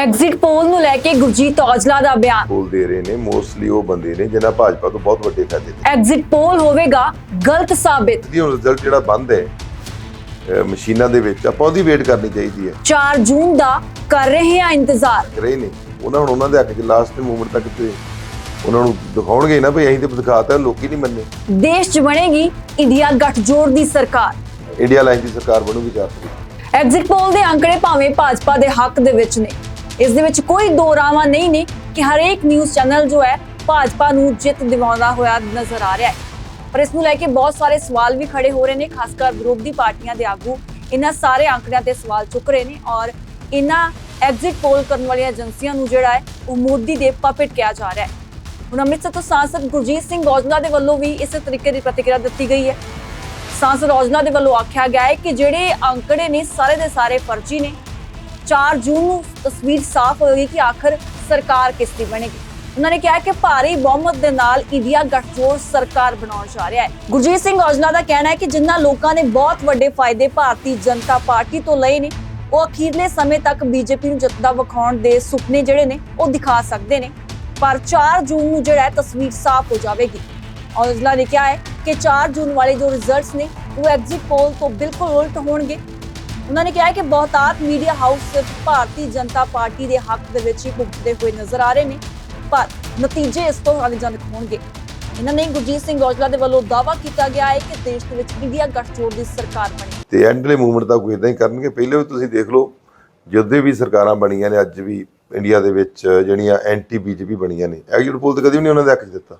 Exit poll ਨੂੰ ਲੈ ਕੇ ਗੁਰਜੀਤ ਔਜਲਾ ਦਾ ਬਿਆਨ। ਬੋਲ ਦੇ ਰਹੇ ਨੇ ਮੋਸਟਲੀ ਉਹ ਬੰਦੇ ਨੇ ਜਿਨ੍ਹਾਂ ਭਾਜਪਾ ਤੋਂ ਬਹੁਤ ਵੱਡੇ ਫਾਇਦੇ ਨੇ। ਐਗਜ਼ਿਟ ਪੋਲ ਹੋਵੇਗਾ ਗਲਤ ਸਾਬਿਤ। ਹੁਣ ਰਿਜ਼ਲਟ ਜਿਹੜਾ ਬੰਦ ਹੈ ਮਸ਼ੀਨਾਂ ਦੇ ਵਿੱਚ ਆਪਾਂ ਉਹਦੀ ਵੇਟ ਕਰਨੀ ਚਾਹੀਦੀ ਹੈ। 4 ਜੂਨ ਦਾ ਕਰ ਰਹੇ ਹਾਂ ਇੰਤਜ਼ਾਰ। ਰਹੇ ਨੇ। ਉਹਨਾਂ ਹੁਣ ਉਹਨਾਂ ਦੇ ਹੱਕ 'ਚ ਲਾਸਟ ਮੂਮੈਂਟ ਤੱਕ ਤੇ ਉਹਨਾਂ ਨੂੰ ਦਿਖਾਉਣਗੇ ਨਾ ਭਈ ਅਸੀਂ ਤੇ ਦਿਖਾਤਾ ਲੋਕੀ ਨਹੀਂ ਮੰਨੇ। ਦੇਸ਼ 'ਚ ਬਣੇਗੀ ਇੰਡੀਆ ਗੱਠਜੋੜ ਦੀ ਸਰਕਾਰ। ਇੰਡੀਆ ਲਾਈਨ ਦੀ ਸਰਕਾਰ ਬਣੂਗੀ ਚਾਰ ਐਗਜ਼ਿਟ ਪੋਲ ਦੇ ਅੰਕੜੇ ਭਾਵੇਂ ਭਾਜਪਾ ਦੇ ਹੱਕ ਦੇ ਵਿੱਚ ਨੇ। ਇਸ ਦੇ ਵਿੱਚ ਕੋਈ ਦੋ ਰਾਵਾਂ ਨਹੀਂ ਨੇ ਕਿ ਹਰੇਕ ਨਿਊਜ਼ ਚੈਨਲ ਜੋ ਹੈ, ਭਾਜਪਾ ਨੂੰ ਜਿੱਤ ਦਿਵਾਉਂਦਾ ਹੋਇਆ ਨਜ਼ਰ ਆ ਰਿਹਾ ਹੈ। ਪਰ ਇਸ ਨੂੰ ਲੈ ਕੇ ਬਹੁਤ ਸਾਰੇ ਸਵਾਲ ਵੀ ਖੜੇ ਹੋ ਰਹੇ ਨੇ, ਖਾਸ ਕਰ ਵਿਰੋਧੀ ਪਾਰਟੀਆਂ ਦੇ ਆਗੂ। ਇਹਨਾਂ ਸਾਰੇ ਅੰਕੜਿਆਂ ਤੇ ਸਵਾਲ ਚੁੱਕ ਰਹੇ ਨੇ ਔਰ ਇਹਨਾਂ ਐਗਜ਼ਿਟ ਪੋਲ ਕਰਨ ਵਾਲੀਆਂ ਏਜੰਸੀਆਂ ਨੂੰ ਜਿਹੜਾ ਹੈ, ਉਹ ਮੋਦੀ ਦੇ ਪਪਟ ਕਿਹਾ ਜਾ ਰਿਹਾ ਹੈ। ਹੁਣ ਅੰਮ੍ਰਿਤਸਰ ਤੋਂ ਸਾਂਸਦ ਗੁਰਜੀਤ ਸਿੰਘ ਔਜਲਾ ਦੇ ਵੱਲੋਂ ਵੀ ਇਸੇ ਤਰੀਕੇ ਦੀ ਪ੍ਰਤੀਕਿਰਿਆ ਦਿੱਤੀ ਗਈ ਹੈ। ਸਾਂਸਦ ਔਜਲਾ ਦੇ ਵੱਲੋਂ ਆਖਿਆ ਗਿਆ ਹੈ ਕਿ ਜਿਹੜੇ ਅੰਕੜੇ ਨੇ, ਸਾਰੇ ਦੇ ਸਾਰੇ ਫਰਜ਼ੀ ਨੇ। 4 ਜੂਨ ਨੂੰ ਤਸਵੀਰ ਸਾਫ਼ ਹੋਏਗੀ ਕਿ ਆਖਰ ਸਰਕਾਰ ਕਿਸ ਦੀ ਬਣੇਗੀ। ਉਹਨਾਂ ਨੇ ਕਿਹਾ ਕਿ ਭਾਰੀ ਬਹੁਮਤ ਦੇ ਨਾਲ ਇੰਡੀਆ ਗੱਠਜੋੜ ਸਰਕਾਰ ਬਣਾਉਣ ਜਾ ਰਿਹਾ ਹੈ। ਗੁਰਜੀਤ ਸਿੰਘ ਔਜਲਾ ਦਾ ਕਹਿਣਾ ਹੈ ਕਿ ਜਿਨ੍ਹਾਂ ਲੋਕਾਂ ਨੇ ਬਹੁਤ ਵੱਡੇ ਫਾਇਦੇ ਭਾਰਤੀ ਜਨਤਾ ਪਾਰਟੀ ਤੋਂ ਲਏ ਨੇ, ਉਹ ਅਖੀਰਲੇ ਸਮੇਂ ਤੱਕ ਬੀਜੇਪੀ ਨੂੰ ਜਿੱਤਦਾ ਵਿਖਾਉਣ ਦੇ ਸੁਪਨੇ ਜਿਹੜੇ ਨੇ, ਉਹ ਦਿਖਾ ਸਕਦੇ ਨੇ। ਪਰ 4 ਜੂਨ ਨੂੰ ਜਿਹੜਾ ਹੈ, ਤਸਵੀਰ ਸਾਫ਼ ਹੋ ਜਾਵੇਗੀ। ਔਜਲਾ ਨੇ ਕਿਹਾ ਹੈ ਕਿ 4 ਜੂਨ ਵਾਲੇ ਜੋ ਰਿਜ਼ਲਟਸ ਨੇ, ਉਹ ਐਗਜ਼ਿਟ ਪੋਲ ਤੋਂ ਬਿਲਕੁਲ ਉਲਟ ਹੋਣਗੇ। ਉਹਨਾਂ ਨੇ ਕਿਹਾ ਕਿ ਬਹੁਤਾਤ ਮੀਡੀਆ ਹਾਊਸ ਸਿਰਫ ਭਾਰਤੀ ਜਨਤਾ ਪਾਰਟੀ ਦੇ ਹੱਕ ਦੇ ਵਿੱਚ ਹੀ ਭੁਗਤਦੇ ਹੋਏ ਨਜ਼ਰ ਆ ਰਹੇ ਨੇ, ਪਰ ਨਤੀਜੇ ਇਸ ਤੋਂ ਅਣਜਨਕ ਹੋਣਗੇ ਇਹਨਾਂ ਨੇ ਗੁਰਜੀਤ ਸਿੰਘ ਔਜਲਾ ਦੇ ਵੱਲੋਂ ਦਾਅਵਾ ਕੀਤਾ ਗਿਆ ਹੈ ਕਿ ਦੇਸ਼ ਦੇ ਵਿੱਚ ਇੰਡੀਆ ਗੱਠਜੋੜ ਦੀ ਸਰਕਾਰ ਬਣੀ। ਤੇ ਐਂਡਲੇ ਮੂਵਮੈਂਟ ਤਾਂ ਕੋਈ ਇਦਾਂ ਹੀ ਕਰਨਗੇ। ਪਹਿਲੇ ਵੀ ਤੁਸੀਂ ਦੇਖ ਲਓ, ਜਦੋਂ ਵੀ ਸਰਕਾਰਾਂ ਬਣੀਆਂ ਨੇ, ਅੱਜ ਵੀ ਇੰਡੀਆ ਦੇ ਵਿੱਚ ਜਿਹੜੀਆਂ ਐਂਟੀ ਬੀਜੇਪੀ ਬਣੀਆਂ ਨੇ। ਐਗਜ਼ਿਟ ਪੋਲ ਤੇ ਕਦੀ ਵੀ ਨਹੀਂ ਉਹਨਾਂ ਦੇ ਹੱਕ ਦਿੱਤਾ।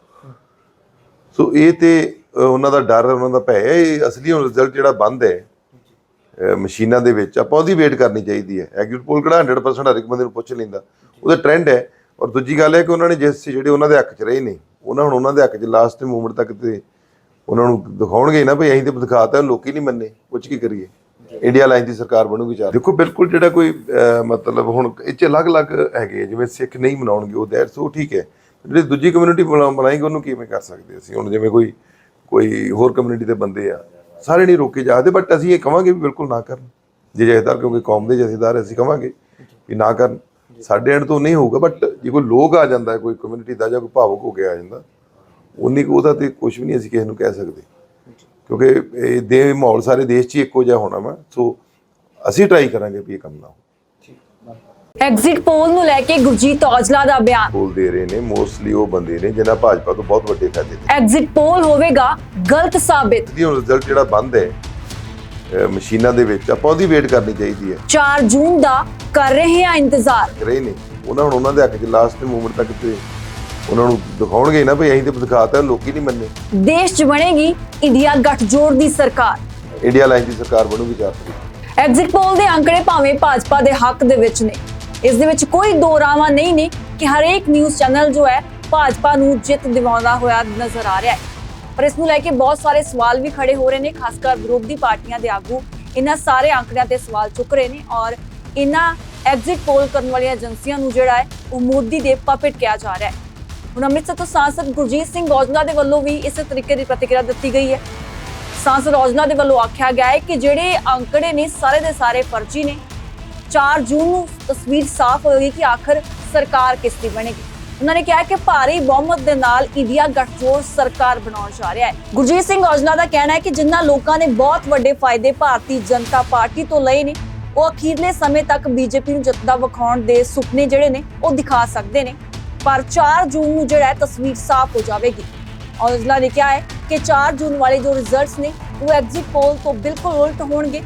ਸੋ ਇਹ ਤੇ ਉਹਨਾਂ ਦਾ ਡਰ ਉਹਨਾਂ ਦਾ ਭੈ ਇਹ ਅਸਲੀ ਰਿਜ਼ਲਟ ਜਿਹੜਾ ਬੰਦ ਹੈ ਮਸ਼ੀਨਾਂ ਦੇ ਵਿੱਚ ਆਪਾਂ ਉਹਦੀ ਵੇਟ ਕਰਨੀ ਚਾਹੀਦੀ ਹੈ। ਐਗਜ਼ਿਟ ਪੋਲ ਕਿਹੜਾ 100% ਹਰ ਇੱਕ ਬੰਦੇ ਨੂੰ ਪੁੱਛ ਲੈਂਦਾ। ਉਹਦਾ ਟ੍ਰੈਂਡ ਹੈ। ਔਰ ਦੂਜੀ ਗੱਲ ਹੈ ਕਿ ਉਹਨਾਂ ਨੇ ਜਿਸ ਜਿਹੜੇ ਉਹਨਾਂ ਦੇ ਹੱਕ 'ਚ ਰਹੇ ਨੇ ਉਹਨਾਂ ਹੁਣ ਉਹਨਾਂ ਦੇ ਹੱਕ 'ਚ ਲਾਸਟ ਮੂਵਮੈਂਟ ਤੱਕ ਤੇ ਉਹਨਾਂ ਨੂੰ ਦਿਖਾਉਣਗੇ ਨਾ ਭਈ ਅਸੀਂ ਤੇ ਦਿਖਾਤਾ ਲੋਕੀ ਨਹੀਂ ਮੰਨੇ। ਕੁਝ ਕੀ ਕਰੀਏ? ਇੰਡੀਆ ਲਾਈਨ ਦੀ ਸਰਕਾਰ ਬਣੂਗੀ ਚਾਹ ਦੇਖੋ ਬਿਲਕੁਲ ਜਿਹੜਾ ਕੋਈ ਮਤਲਬ ਹੁਣ ਇਹ ਚ ਅਲੱਗ-ਅਲੱਗ ਹੈਗੇ ਆ, ਜਿਵੇਂ ਸਿੱਖ ਨਹੀਂ ਮਨਾਉਣਗੇ ਉਹ ਦੈਟਸ ਉਹ ਠੀਕ ਹੈ। ਜਿਹੜੀ ਦੂਜੀ ਕਮਿਊਨਿਟੀ ਬਣਾਏਗੀ ਉਹਨੂੰ ਕਿਵੇਂ ਕਰ ਸਕਦੇ ਅਸੀਂ? ਹੁਣ ਜਿਵੇਂ ਕੋਈ ਕੋਈ ਹੋਰ ਕਮਿਊਨਿਟੀ ਦੇ ਬੰਦੇ ਆ ਸਾਰੇ ਨਹੀਂ ਰੋਕੇ ਜਾਦੇ ਬਟ ਅਸੀਂ ਇਹ ਕਵਾਂਗੇ ਵੀ ਬਿਲਕੁਲ ਨਾ ਕਰਨ। ਜੇ ਜਥੇਦਾਰ ਕਿਉਂਕਿ ਕੌਮ ਦੇ ਜਥੇਦਾਰ ਅਸੀਂ ਕਵਾਂਗੇ ਵੀ ਨਾ ਕਰਨ। ਸਾਡੇ ਐਂਡ ਤੋਂ ਨਹੀਂ ਹੋਊਗਾ ਬਟ ਜੇ ਕੋਈ ਲੋਕ ਆ ਜਾਂਦਾ ਹੈ, ਕੋਈ ਕਮਿਊਨਿਟੀ ਦਾ ਜਾਂ ਕੋਈ ਭਾਵੁਕ ਹੋ ਕੇ ਆ ਜਾਂਦਾ ਉਨੀ ਕੁ ਉਹਦਾ ਤੇ ਕੁਝ ਵੀ ਨਹੀਂ ਅਸੀਂ ਕਿਸੇ ਨੂੰ ਕਹਿ ਸਕਦੇ। ਕਿਉਂਕਿ ਇਹ ਦੇ ਮਾਹੌਲ ਸਾਰੇ ਦੇਸ਼ 'ਚ ਇੱਕੋ ਜਿਹਾ ਹੋਣਾ ਵਾ ਸੋ ਅਸੀਂ ਟਰਾਈ ਕਰਾਂਗੇ ਵੀ ਇਹ ਕੰਮ ਨਾ ਹੋ ਐਗਜ਼ਿਟ ਪੋਲ ਨੂੰ ਲੈ ਕੇ ਗੁਰਜੀਤ ਔਜਲਾ ਦਾ ਬਿਆਨ। ਬੋਲ ਦੇ ਰਹੇ ਨੇ ਮੋਸਟਲੀ ਉਹ ਬੰਦੇ ਨੇ ਜਿਨ੍ਹਾਂ ਭਾਜਪਾ ਤੋਂ ਬਹੁਤ ਵੱਡੇ ਫਾਇਦੇ ਨੇ ਐਗਜ਼ਿਟ ਪੋਲ ਹੋਵੇਗਾ ਗਲਤ ਸਾਬਿਤ। ਹੁਣ ਰਿਜ਼ਲਟ ਜਿਹੜਾ ਬੰਦ ਹੈ ਮਸ਼ੀਨਾਂ ਦੇ ਵਿੱਚ ਆਪਾਂ ਉਹਦੀ ਵੇਟ ਕਰਨੀ ਚਾਹੀਦੀ ਹੈ। 4 ਜੂਨ ਦਾ ਕਰ ਰਹੇ ਹਾਂ ਇੰਤਜ਼ਾਰ। ਰਹੇ ਨੇ। ਉਹਨਾਂ ਹੁਣ ਉਹਨਾਂ ਦੇ ਹੱਕ 'ਚ ਲਾਸਟ ਮੂਮੈਂਟ ਤੱਕ ਤੇ ਉਹਨਾਂ ਨੂੰ ਦਿਖਾਉਣਗੇ ਨਾ ਭਈ ਅਸੀਂ ਤੇ ਦਿਖਾਤਾ ਲੋਕੀ ਨਹੀਂ ਮੰਨੇ। ਦੇਸ਼ 'ਚ ਬਣੇਗੀ ਇੰਡੀਆ ਗੱਠਜੋੜ ਦੀ ਸਰਕਾਰ। ਇੰਡੀਆ ਲਾਈਨ ਦੀ ਸਰਕਾਰ ਬਣੂਗੀ ਤਰੀਕ ਐਗਜ਼ਿਟ ਪੋਲ ਦੇ ਅੰਕੜੇ ਭਾਵੇਂ ਭਾਜਪਾ ਦੇ ਹੱਕ ਦੇ ਵਿੱਚ ਨੇ। ਇਸ ਦੇ ਵਿੱਚ ਕੋਈ ਦੋ ਰਾਵਾਂ ਨਹੀਂ ਨੇ ਕਿ ਹਰੇਕ ਨਿਊਜ਼ ਚੈਨਲ ਜੋ ਹੈ, ਭਾਜਪਾ ਨੂੰ ਜਿੱਤ ਦਿਵਾਉਂਦਾ ਹੋਇਆ ਨਜ਼ਰ ਆ ਰਿਹਾ ਹੈ। ਪਰ ਇਸ ਨੂੰ ਲੈ ਕੇ ਬਹੁਤ ਸਾਰੇ ਸਵਾਲ ਵੀ ਖੜੇ ਹੋ ਰਹੇ ਨੇ, ਖਾਸ ਕਰ ਵਿਰੋਧੀ ਪਾਰਟੀਆਂ ਦੇ ਆਗੂ। ਇਹਨਾਂ ਸਾਰੇ ਅੰਕੜਿਆਂ ਤੇ ਸਵਾਲ ਚੁੱਕ ਰਹੇ ਨੇ ਔਰ ਇਹਨਾਂ ਐਗਜ਼ਿਟ ਪੋਲ ਕਰਨ ਵਾਲੀਆਂ ਏਜੰਸੀਆਂ ਨੂੰ ਜਿਹੜਾ ਹੈ, ਉਹ ਮੋਦੀ ਦੇ ਪਪਟ ਕਿਹਾ ਜਾ ਰਿਹਾ ਹੈ। ਹੁਣ ਅੰਮ੍ਰਿਤਸਰ ਤੋਂ ਸਾਂਸਦ ਗੁਰਜੀਤ ਸਿੰਘ ਔਜਲਾ ਦੇ ਵੱਲੋਂ ਵੀ ਇਸੇ ਤਰੀਕੇ ਦੀ ਪ੍ਰਤੀਕਿਰਿਆ ਦਿੱਤੀ ਗਈ ਹੈ। ਸਾਂਸਦ ਔਜਲਾ ਦੇ ਵੱਲੋਂ ਆਖਿਆ ਗਿਆ ਹੈ ਕਿ ਜਿਹੜੇ ਅੰਕੜੇ ਨੇ, ਸਾਰੇ ਦੇ ਸਾਰੇ ਫਰਜ਼ੀ ਨੇ। 4 ਜੂਨ ਨੂੰ ਤਸਵੀਰ ਸਾਫ਼ ਹੋਏਗੀ ਕਿ ਆਖਰ ਸਰਕਾਰ ਕਿਸ ਦੀ ਬਣੇਗੀ। ਉਹਨਾਂ ਨੇ ਕਿਹਾ ਕਿ ਭਾਰੀ ਬਹੁਮਤ ਦੇ ਨਾਲ ਇੰਡੀਆ ਗੱਠਜੋੜ ਸਰਕਾਰ ਬਣਾਉਣ ਜਾ ਰਿਹਾ ਹੈ। ਗੁਰਜੀਤ ਸਿੰਘ ਔਜਲਾ ਦਾ ਕਹਿਣਾ ਹੈ ਕਿ ਜਿਨ੍ਹਾਂ ਲੋਕਾਂ ਨੇ ਬਹੁਤ ਵੱਡੇ ਫਾਇਦੇ ਭਾਰਤੀ ਜਨਤਾ ਪਾਰਟੀ ਤੋਂ ਲਏ ਨੇ, ਉਹ ਅਖੀਰਲੇ ਸਮੇਂ ਤੱਕ ਬੀਜੇਪੀ ਨੂੰ ਜਿੱਤਦਾ ਵਿਖਾਉਣ ਦੇ ਸੁਪਨੇ ਜਿਹੜੇ ਨੇ, ਉਹ ਦਿਖਾ ਸਕਦੇ ਨੇ। ਪਰ 4 ਜੂਨ ਨੂੰ ਜਿਹੜਾ ਤਸਵੀਰ ਸਾਫ਼ ਹੋ ਜਾਵੇਗੀ। ਔਜਲਾ ਨੇ ਕਿਹਾ ਹੈ ਕਿ 4 ਜੂਨ ਵਾਲੇ ਜੋ ਰਿਜ਼ਲਟਸ ਨੇ, ਉਹ ਐਗਜ਼ਿਟ ਪੋਲ ਤੋਂ ਬਿਲਕੁਲ ਉਲਟ ਹੋਣਗੇ।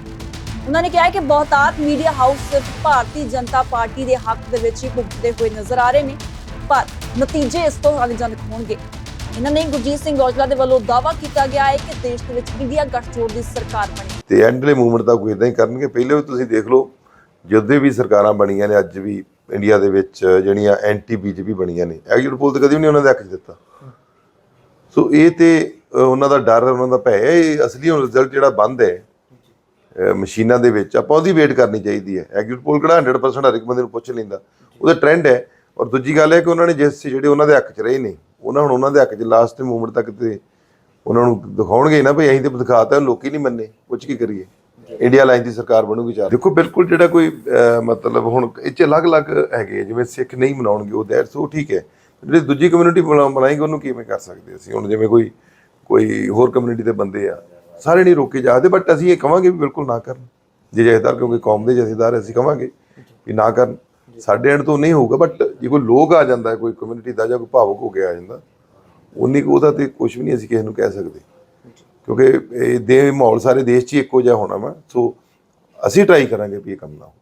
ਉਹਨਾਂ ਨੇ ਕਿਹਾ ਕਿ ਬਹੁਤਾਤ ਮੀਡੀਆ ਹਾਊਸ ਸਿਰਫ ਭਾਰਤੀ ਜਨਤਾ ਪਾਰਟੀ ਦੇ ਹੱਕ ਦੇ ਵਿੱਚ ਹੀ ਭੁਗਤਦੇ ਹੋਏ ਨਜ਼ਰ ਆ ਰਹੇ ਨੇ, ਪਰ ਨਤੀਜੇ ਇਸ ਤੋਂ ਅਣਜਨਕ ਹੋਣਗੇ। ਇਹਨਾਂ ਨੇ ਗੁਰਜੀਤ ਸਿੰਘ ਔਜਲਾ ਦੇ ਵੱਲੋਂ ਦਾਅਵਾ ਕੀਤਾ ਗਿਆ ਹੈ ਕਿ ਦੇਸ਼ ਦੇ ਵਿੱਚ ਇੰਡੀਆ ਗੱਠਜੋੜ ਦੀ ਸਰਕਾਰ ਬਣੀ। ਤੇ ਐਂਡਲੇ ਮੂਵਮੈਂਟ ਤਾਂ ਕੋਈ ਇਦਾਂ ਹੀ ਕਰਨਗੇ। ਪਹਿਲੇ ਵੀ ਤੁਸੀਂ ਦੇਖ ਲਓ, ਜਦੋਂ ਵੀ ਸਰਕਾਰਾਂ ਬਣੀਆਂ ਨੇ, ਅੱਜ ਵੀ ਇੰਡੀਆ ਦੇ ਵਿੱਚ ਜਿਹੜੀਆਂ ਐਂਟੀ ਬੀਜੇਪੀ ਬਣੀਆਂ ਨੇ ਐਗਜ਼ਿਟ ਪੋਲ ਤੇ ਕਦੀ ਵੀ ਨਹੀਂ ਉਹਨਾਂ ਦੇ ਹੱਕ ਦਿੱਤਾ। ਸੋ ਇਹ ਤੇ ਉਹਨਾਂ ਦਾ ਡਰ, ਉਹਨਾਂ ਦਾ ਭੈ ਇਹ ਅਸਲੀ ਰਿਜ਼ਲਟ ਜਿਹੜਾ ਬੰਦ ਹੈ ਮਸ਼ੀਨਾਂ ਦੇ ਵਿੱਚ ਆਪਾਂ ਉਹਦੀ ਵੇਟ ਕਰਨੀ ਚਾਹੀਦੀ ਹੈ। ਐਗਜ਼ਿਟ ਪੋਲ ਕਿਹੜਾ 100% ਹਰ ਇੱਕ ਬੰਦੇ ਨੂੰ ਪੁੱਛ ਲੈਂਦਾ। ਉਹਦਾ ਟ੍ਰੈਂਡ ਹੈ। ਔਰ ਦੂਜੀ ਗੱਲ ਹੈ ਕਿ ਉਹਨਾਂ ਨੇ ਜਿਸ ਜਿਹੜੇ ਉਹਨਾਂ ਦੇ ਹੱਕ 'ਚ ਰਹੇ ਨੇ ਉਹਨਾਂ ਹੁਣ ਉਹਨਾਂ ਦੇ ਹੱਕ 'ਚ ਲਾਸਟ ਮੂਵਮੈਂਟ ਤੱਕ ਤੇ ਉਹਨਾਂ ਨੂੰ ਦਿਖਾਉਣਗੇ ਨਾ ਭਈ ਅਸੀਂ ਤੇ ਦਿਖਾਤਾ ਲੋਕੀ ਨਹੀਂ ਮੰਨੇ। ਕੁਝ ਕੀ ਕਰੀਏ? ਇੰਡੀਆ ਲਾਈਨ ਦੀ ਸਰਕਾਰ ਬਣੂਗੀ ਚਾਰ। ਦੇਖੋ ਬਿਲਕੁਲ ਜਿਹੜਾ ਕੋਈ ਮਤਲਬ ਹੁਣ ਇਹ ਚ ਅਲੱਗ-ਅਲੱਗ ਹੈਗੇ ਆ, ਜਿਵੇਂ ਸਿੱਖ ਨਹੀਂ ਮਨਾਉਣਗੇ ਉਹ ਦੈਟਸ ਉਹ ਠੀਕ ਹੈ। ਜਿਹੜੀ ਦੂਜੀ ਕਮਿਊਨਿਟੀ ਬਣਾਏਗੀ ਉਹਨੂੰ ਕਿਵੇਂ ਕਰ ਸਕਦੇ ਅਸੀਂ? ਹੁਣ ਜਿਵੇਂ ਕੋਈ ਕੋਈ ਹੋਰ ਕਮਿਊਨਿਟੀ ਦੇ ਬੰਦੇ ਆ ਸਾਰੇ ਨਹੀਂ ਰੋਕੇ ਜਾਦੇ ਬਟ ਅਸੀਂ ਇਹ ਕਵਾਂਗੇ ਵੀ ਬਿਲਕੁਲ ਨਾ ਕਰਨ। ਜੇ ਜਥੇਦਾਰ ਕਿਉਂਕਿ ਕੌਮ ਦੇ ਜਥੇਦਾਰ ਅਸੀਂ ਕਵਾਂਗੇ ਵੀ ਨਾ ਕਰਨ। ਸਾਡੇ ਐਂਡ ਤੋਂ ਨਹੀਂ ਹੋਊਗਾ ਬਟ ਜੇ ਕੋਈ ਲੋਕ ਆ ਜਾਂਦਾ ਕੋਈ ਕਮਿਊਨਿਟੀ ਦਾ ਜਾਂ ਕੋਈ ਭਾਵਕ ਹੋ ਕੇ ਆ ਜਾਂਦਾ ਉਨੀ ਕੁ ਉਹਦਾ ਤੇ ਕੁਝ ਵੀ ਨਹੀਂ ਅਸੀਂ ਕਿਸੇ ਨੂੰ ਕਹਿ ਸਕਦੇ। ਕਿਉਂਕਿ ਇਹ ਦੇ ਮਾਹੌਲ ਸਾਰੇ ਦੇਸ਼ 'ਚ ਹੀ ਇੱਕੋ ਜਿਹਾ ਹੋਣਾ ਵਾ ਸੋ ਅਸੀਂ ਟਰਾਈ ਕਰਾਂਗੇ ਵੀ ਇਹ ਕੰਮ ਨਾ ਹੋ